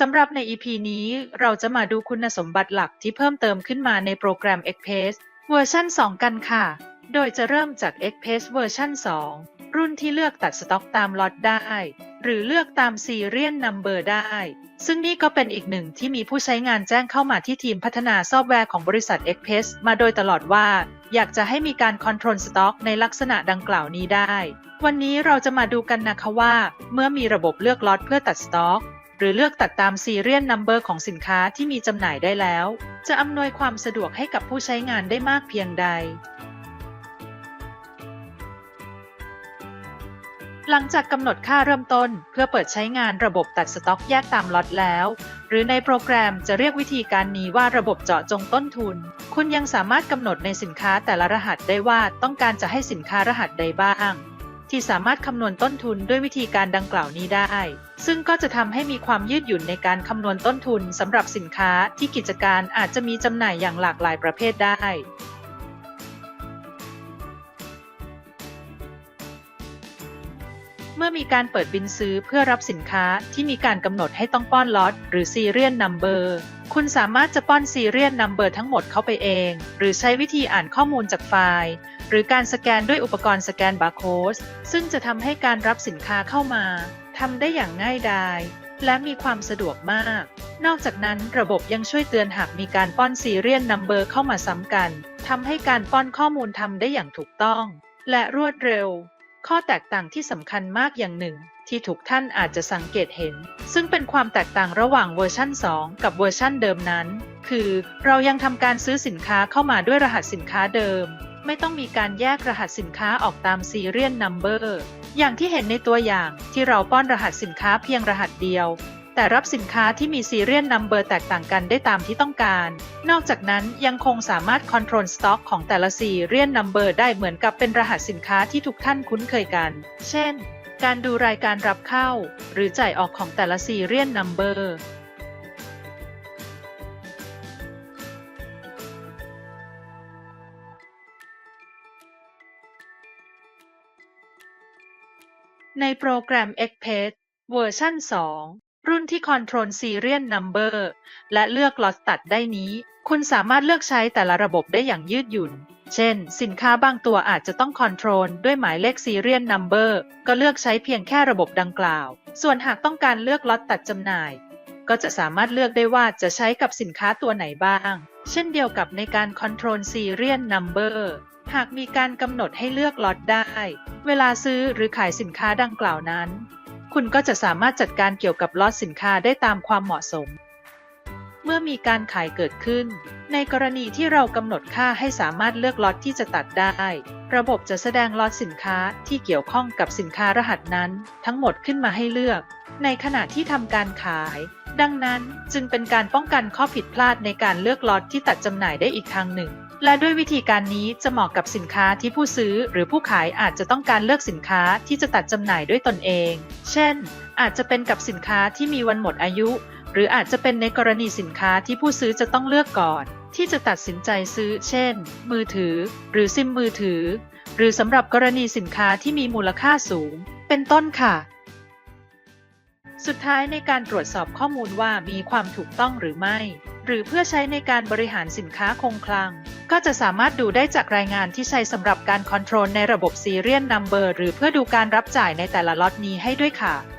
สำหรับใน EP นี้เราจะมาดูคุณสมบัติหลักที่เพิ่มเติมขึ้นมาในโปรแกรม Xpace เวอร์ชัน2 กันค่ะ โดยจะเริ่มจาก Xpace เวอร์ชัน2 รุ่นที่เลือกตัดสต็อกตามล็อตได้ หรือเลือกตาม Serial Number ได้ ซึ่งนี่ก็เป็นอีกหนึ่งที่มีผู้ใช้งานแจ้งเข้ามาที่ทีมพัฒนาซอฟต์แวร์ของบริษัท Xpace มาโดยตลอดว่า อยากจะให้มีการคอนโทรลสต็อกในลักษณะดังกล่าวนี้ได้ วันนี้เราจะมาดูกันนะคะว่า เมื่อมีระบบเลือกล็อตเพื่อตัดสต็อก หรือเลือกตัดตาม Serial Number ของสินค้าที่มีจำหน่ายได้แล้ว จะอำนวยความสะดวกให้กับผู้ใช้งานได้มากเพียงใด หลังจากกำหนดค่าเริ่มต้น เพื่อเปิดใช้งานระบบตัดสต็อกแยกตามล็อตแล้ว หรือในโปรแกรมจะเรียกวิธีการนี้ว่าระบบเจาะจงต้นทุน คุณยังสามารถกำหนดในสินค้าแต่ละรหัสได้ว่าต้องการจะให้สินค้ารหัสใดบ้าง ที่สามารถคำนวณต้นทุนด้วยวิธีการดังกล่าวนี้ได้ ซึ่งก็จะทำให้มีความยืดหยุ่นในการคำนวณต้นทุนสำหรับสินค้าที่กิจการอาจจะมีจำหน่ายอย่างหลากหลายประเภทได้เมื่อมีการเปิดบินซื้อเพื่อรับสินค้าที่มีการกำหนดให้ต้องป้อนล็อตหรือ Serial Number คุณสามารถจะป้อน Serial Number ทั้งหมดเข้าไปเอง หรือใช้วิธีอ่านข้อมูลจากไฟล์ หรือการสแกนด้วยอุปกรณ์สแกนบาร์โค้ดซึ่งจะทำให้การรับสินค้าเข้ามาทำได้อย่างง่ายดายและมีความสะดวกมาก นอกจากนั้นระบบยังช่วยเตือนหากมีการป้อน Serial Number เข้ามาซ้ำกันทำให้การป้อนข้อมูลทำได้อย่างถูกต้อง และรวดเร็ว ข้อแตกต่างที่สำคัญมากอย่างหนึ่ง ที่ทุกท่านอาจจะสังเกตเห็น ซึ่งเป็นความแตกต่างระหว่างเวอร์ชัน2 กับเวอร์ชันเดิมนั้น คือเรายังทำการซื้อสินค้าเข้ามาด้วยรหัสสินค้าเดิม ไม่ต้องมีการแยกรหัสสินค้าออกตาม Serial Number อร์อย่างที่เห็นในตัวอย่างที่เราป้อนรหัสสินค้าเพียงรหัสเดียว แต่รับสินค้าที่มี Serial Number แตกต่างกันได้ตามที่ต้องการ นอกจากนั้นยังคงสามารถ Control Stock ของแต่ละ Serial Number ได้เหมือนกับเป็นรหัสสินค้าที่ทุกท่านคุ้นเคยกัน เช่น การดูรายการรับเข้า หรือจ่ายออกของแต่ละ Serial Number ในโปรแกรม Xpace เวอร์ชัน2 รุ่นที่ Control Serial Number และเลือกล็อตตัดได้นี้ คุณสามารถเลือกใช้แต่ละระบบได้อย่างยืดหยุ่น เช่น สินค้าบางตัวอาจจะต้อง Control ด้วยหมายเลข Serial Number ก็เลือกใช้เพียงแค่ระบบดังกล่าว ส่วนหากต้องการเลือกล็อตตัดจำหน่าย ก็จะสามารถเลือกได้ว่าจะใช้กับสินค้าตัวไหนบ้าง เช่นเดียวกับในการ Control Serial Number หากมีการกำหนดให้เลือกล็อตได้ เวลาซื้อหรือขายสินค้าดังกล่าวนั้น คุณก็จะสามารถจัดการเกี่ยวกับล็อตสินค้าได้ตามความเหมาะสม เมื่อมีการขายเกิดขึ้น ในกรณีที่เรากำหนดค่าให้สามารถเลือกล็อตที่จะตัดได้ ระบบจะแสดงล็อตสินค้าที่เกี่ยวข้องกับสินค้ารหัสนั้น ทั้งหมดขึ้นมาให้เลือก ในขณะที่ทำการขาย ดังนั้นจึงเป็นการป้องกันข้อผิดพลาดในการเลือกล็อตที่ตัดจำหน่ายได้อีกทางหนึ่ง และด้วยวิธีการนี้จะเหมาะกับสินค้าที่ผู้ซื้อหรือผู้ขายอาจจะต้องการเลือกสินค้าที่จะตัดจำหน่ายด้วยตนเอง เช่น อาจจะเป็นกับสินค้าที่มีวันหมดอายุ หรืออาจจะเป็นในกรณีสินค้าที่ผู้ซื้อจะต้องเลือกก่อน ที่จะตัดสินใจซื้อ เช่น มือถือ หรือซิมมือถือ หรือสำหรับกรณีสินค้าที่มีมูลค่าสูง เป็นต้นค่ะ สุดท้ายในการตรวจสอบข้อมูลว่ามีความถูกต้องหรือไม่ หรือเพื่อใช้ในการบริหารสินค้าคงคลัง ก็จะสามารถดูได้จากรายงานที่ใช้สำหรับการคอนโทรลในระบบซีเรียลนัมเบอร์หรือเพื่อดูการรับจ่ายในแต่ละล็อตนี้ให้ด้วยค่ะ